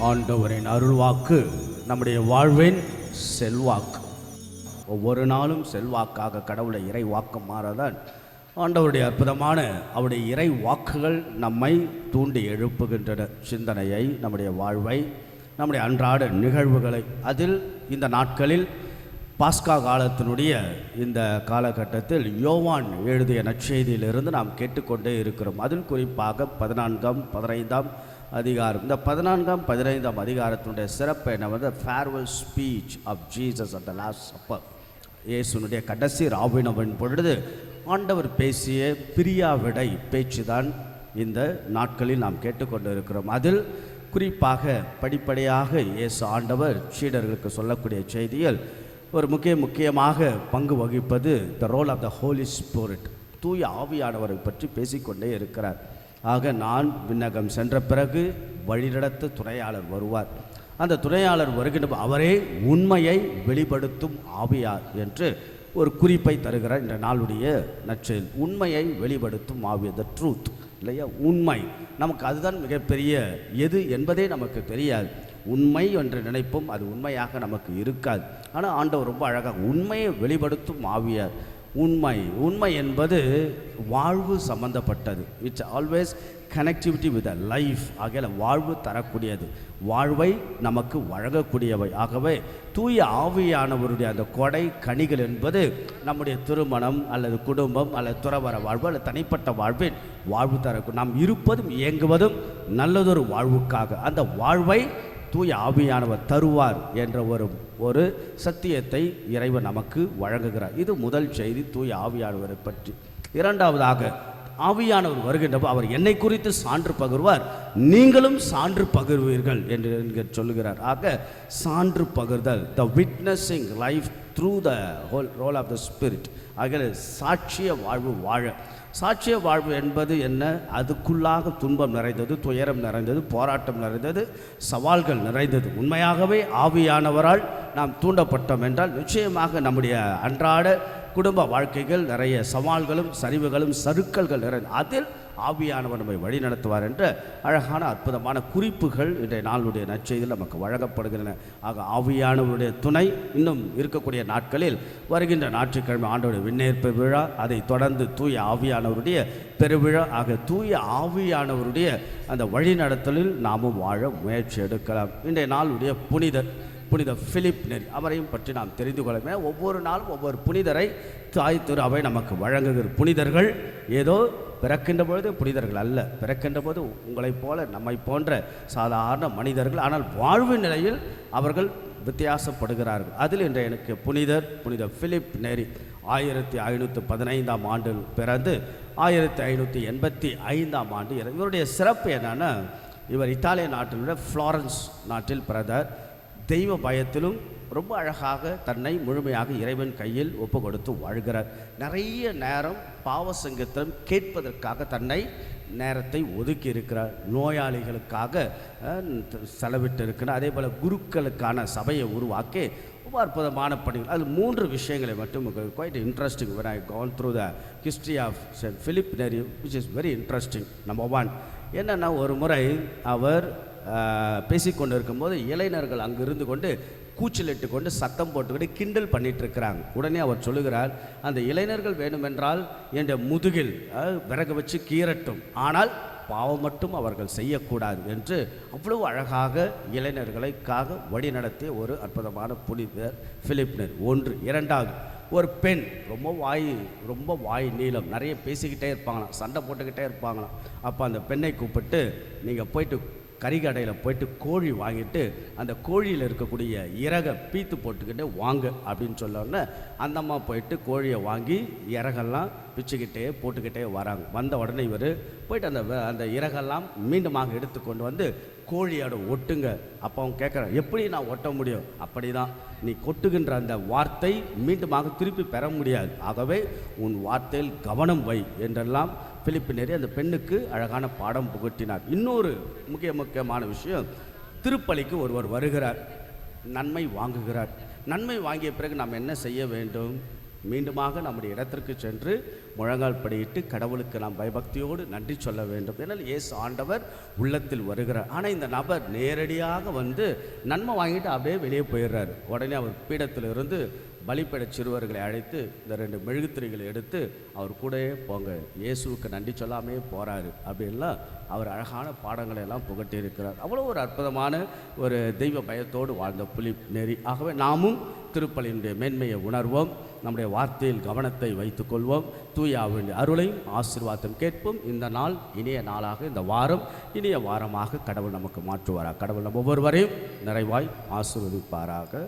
ஆண்டவரின் அருள்வாக்கு நம்முடைய வாழ்வின் செல்வாக்கு. ஒவ்வொரு நாளும் செல்வாக்காக கடவுளை இறை வாக்கு மாறதான் ஆண்டவருடைய அற்புதமான அவருடைய இறை வாக்குகள் நம்மை தூண்டி எழுப்புகின்றன. சிந்தனையை நம்முடைய வாழ்வை நம்முடைய அன்றாட நிகழ்வுகளை. அதில் இந்த நாட்களில் பாஸ்கா காலத்தினுடைய இந்த காலகட்டத்தில் யோவான் எழுதிய நற்செய்தியிலிருந்து நாம் கேட்டுக்கொண்டே இருக்கிறோம். அதில் குறிப்பாக பதினான்காம் பதினைந்தாம் அதிகாரம். இந்த பதினான்காம் பதினைந்தாம் அதிகாரத்தினுடைய சிறப்பு என்ன? வந்து farewell speech of Jesus at the last supper இயேசுனுடைய கடைசி ராவினவன் பொழுது ஆண்டவர் பேசிய பிரியாவிடை பேச்சுதான் இந்த நாட்களில் நாம் கேட்டுக்கொண்டு இருக்கிறோம் அதில் குறிப்பாக படிப்படியாக இயேசு ஆண்டவர் சீடர்களுக்கு சொல்லக்கூடிய செய்தியில் ஒரு முக்கிய முக்கியமாக பங்கு வகிப்பது the role of the holy spirit தூய ஆவியானவரை பற்றி பேசிக்கொண்டே இருக்கிறார். ஆக நான் விண்ணகம் சென்ற பிறகு வழிநடத்த துணையாளர் வருவார். அந்த துணையாளர் வருகின்ற அவரே உண்மையை வெளிப்படுத்தும் ஆவியார் என்று ஒரு குறிப்பை தருகிறார் இந்த நாளுடைய நற்செயல். உண்மையை வெளிப்படுத்தும் ஆவியர் த ட்ரூத் இல்லையா? உண்மை. நமக்கு அதுதான் மிகப்பெரிய எது என்பதே நமக்கு தெரியாது. உண்மை என்று நினைப்போம் அது உண்மையாக நமக்கு இருக்காது. ஆனால் ஆண்டவர் ரொம்ப அழகாக உண்மையை வெளிப்படுத்தும் ஆவியார். உண்மை. உண்மை என்பது வாழ்வு சம்பந்தப்பட்டது. It's always connectivity with a life ஆகிய வாழ்வு தரக்கூடியது. வாழ்வை நமக்கு வழங்கக்கூடியவை. ஆகவே தூய ஆவியானவருடைய அந்த கொடை கனிகள் என்பது நம்முடைய திருமணம் அல்லது குடும்பம் அல்லது துறவர வாழ்வு அல்லது தனிப்பட்ட வாழ்வில் வாழ்வு தரக்கும் நாம் இருப்பதும் இயங்குவதும் நல்லதொரு வாழ்வுக்காக. அந்த வாழ்வை தூய ஆவியானவர் தருவார் என்ற ஒரு ஒரு சத்தியத்தை இறைவன் நமக்கு வழங்குகிறார். இது முதல் செய்தி தூய ஆவியானவரை பற்றி. இரண்டாவதாக ஆவியானவர் வருகின்றபோது அவர் என்னை குறித்து சான்று பகிர்வார். நீங்களும் சான்று பகிர்வீர்கள் என்று சொல்லுகிறார். ஆக சான்று பகிர்தல் the witnessing life through the whole role of the spirit ஆகிய சாட்சிய வாழ்வு வாழ. சாட்சிய வாழ்வு என்பது என்ன? அதுக்குள்ளாக துன்பம் நிறைந்தது துயரம் நிறைந்தது போராட்டம் நிறைந்தது சவால்கள் நிறைந்தது. உண்மையாகவே ஆவியானவரால் நாம் தூண்டப்பட்டோம் என்றால் நிச்சயமாக நம்முடைய அன்றாட குடும்ப வாழ்க்கைகள் நிறைய சவால்களும் சரிவுகளும் சறுக்கல்கள் நிறைந்த. அதில் ஆவியானவர் நம்மை வழி நடத்துவார் என்ற அழகான அற்புதமான குறிப்புகள் இன்றைய நாளுடைய நற்செய்தியில் நமக்கு வழங்கப்படுகின்றன. ஆக ஆவியானவருடைய துணை இன்னும் இருக்கக்கூடிய நாட்களில் வருகின்ற ஞாயிற்றுக்கிழமை ஆண்டோடைய விண்ணேற்பு விழா அதை தொடர்ந்து தூய ஆவியானவருடைய பெருவிழா ஆக தூய ஆவியானவருடைய அந்த வழிநடத்தலில் நாமும் வாழ முயற்சி எடுக்கலாம். இன்றைய நாளுடைய புனிதர் புனித பிலிப் நெறி அவரையும் பற்றி நாம் தெரிந்து கொள்ள ஒவ்வொரு நாளும் ஒவ்வொரு புனிதரை தாய் திரு அவை நமக்கு வழங்குகிற புனிதர்கள். ஏதோ பிறக்கின்ற பொழுது புனிதர்கள் அல்ல. பிறக்கின்ற போது உங்களைப் போல நம்மை போன்ற சாதாரண மனிதர்கள் ஆனால் வாழ்வு நிலையில் அவர்கள் வித்தியாசப்படுகிறார்கள். அதில் இன்று எனக்கு புனிதர் புனித பிலிப் நெரி ஆயிரத்தி ஐநூற்றி பதினைந்தாம் ஆண்டில் பிறந்து ஆயிரத்தி ஐநூற்றி எண்பத்தி ஐந்தாம் ஆண்டு இவருடைய சிறப்பு என்னென்னா இவர் இத்தாலிய நாட்டில் உள்ள ஃப்ளாரன்ஸ் நாட்டில் பிறந்தார். தெய்வ பயத்திலும் ரொம்ப அழகாக தன்னை முழுமையாக இறைவன் கையில் ஒப்பு கொடுத்து வாழ்கிறார். நிறைய நேரம் பாவ சங்கீதம் கேட்பதற்காக தன்னை நேரத்தை ஒதுக்கி இருக்கிறார் நோயாளிகளுக்காக செலவிட்டு இருக்கிறார் அதே போல் குருக்களுக்கான சபையை உருவாக்கி ரொம்ப அற்புதமான பணிகள். அது மூன்று விஷயங்களை மட்டும் quite interesting when I through the history of of St. Philip Neri which is very interesting. Number என்னென்னா ஒரு முறை அவர் பேசிக்கொண்டு இருக்கும்போது இளைஞர்கள் அங்கு இருந்து கொண்டு கூச்சலிட்டு கொண்டு சத்தம் போட்டுக்கிட்டு கிண்டல் பண்ணிட்டு இருக்கிறாங்க உடனே அவர் சொல்லுகிறார் அந்த இளைஞர்கள் வேண்டுமென்றால் என்ற முதுகில் விறகு வச்சு கீறட்டும். ஆனால் பாவம் மட்டும் அவர்கள் செய்யக்கூடாது என்று அவ்வளவு அழகாக இளைஞர்களுக்காக வழிநடத்திய ஒரு அற்புதமான புனிதர் பிலிப்னர் ஒன்று இரண்டாவது ஒரு பெண் ரொம்ப வாய் ரொம்ப வாய் நீளம் நிறைய பேசிக்கிட்டே இருப்பாங்களாம் சண்டை போட்டுக்கிட்டே இருப்பாங்களாம். அப்போ அந்த பெண்ணை கூப்பிட்டு நீங்கள் போயிட்டு கறிக்கடையில் போயிட்டு கோழி வாங்கிட்டு அந்த கோழியில் இருக்கக்கூடிய இறகை பீத்து போட்டுக்கிட்டு வாங்க அப்படின்னு சொல்ல அந்த அம்மா போயிட்டு கோழியை வாங்கி இறகெல்லாம் பிச்சுக்கிட்டே போட்டுக்கிட்டே வராங்க. வந்த உடனே இவர் போயிட்டு அந்த வ- அந்த இறகெல்லாம் மீண்டுமாக எடுத்துக்கொண்டு வந்து கோழியோட ஒட்டுங்க. அப்போ அவன் கேட்குறான் எப்படி நான் ஒட்ட முடியும்? அப்படி தான் நீ கொட்டுகின்ற அந்த வார்த்தை மீண்டுமாக திருப்பி பெற முடியாது. ஆகவே உன் வார்த்தையில் கவனம் வை என்றெல்லாம் பிலிப்பினரி அந்த பெண்ணுக்கு அழகான பாடம் புகட்டினார். இன்னொரு முக்கிய முக்கியமான விஷயம் திருப்பலிக்கு ஒருவர் வருகிறார். நன்மை வாங்குகிறார். நன்மை வாங்கிய பிறகு நாம் என்ன செய்ய வேண்டும்? மீண்டுமாக நம்முடைய இடத்திற்கு சென்று முழங்கால் படியிட்டு கடவுளுக்கு நாம் பயபக்தியோடு நன்றி சொல்ல வேண்டும். ஏன்னால் இயேசு ஆண்டவர் உள்ளத்தில் வருகிறார். ஆனால் இந்த நபர் நேரடியாக வந்து நன்மை வாங்கிட்டு அப்படியே வெளியே போயிடுறாரு. உடனே அவர் பீடத்திலிருந்து பலிப்பட சிறுவர்களை அழைத்து இந்த ரெண்டு மெழுகுத்திரைகளை எடுத்து அவர் கூடயே போங்க இயேசுவுக்கு நன்றி சொல்லாமே போகிறாரு அப்படின்லாம் அவர் அழகான பாடங்களை எல்லாம் புகட்டியிருக்கிறார். அவ்வளோ ஒரு அற்புதமான ஒரு தெய்வ பயத்தோடு வாழ்ந்த புலி நெறி ஆகவே நாமும் திருப்பலியினுடைய மேன்மையை உணர்வோம் நம்முடைய வார்த்தையில் கவனத்தை வைத்துக்கொள்வோம் தூயாவின் அருளையும் ஆசீர்வாதம் கேட்போம். இந்த நாள் இனிய நாளாக இந்த வாரம் இனிய வாரமாக கடவுள் நமக்கு மாற்றுவாராக. கடவுள் நம் ஒவ்வொருவரையும் நிறைவாய் ஆசீர்வதிப்பாராக.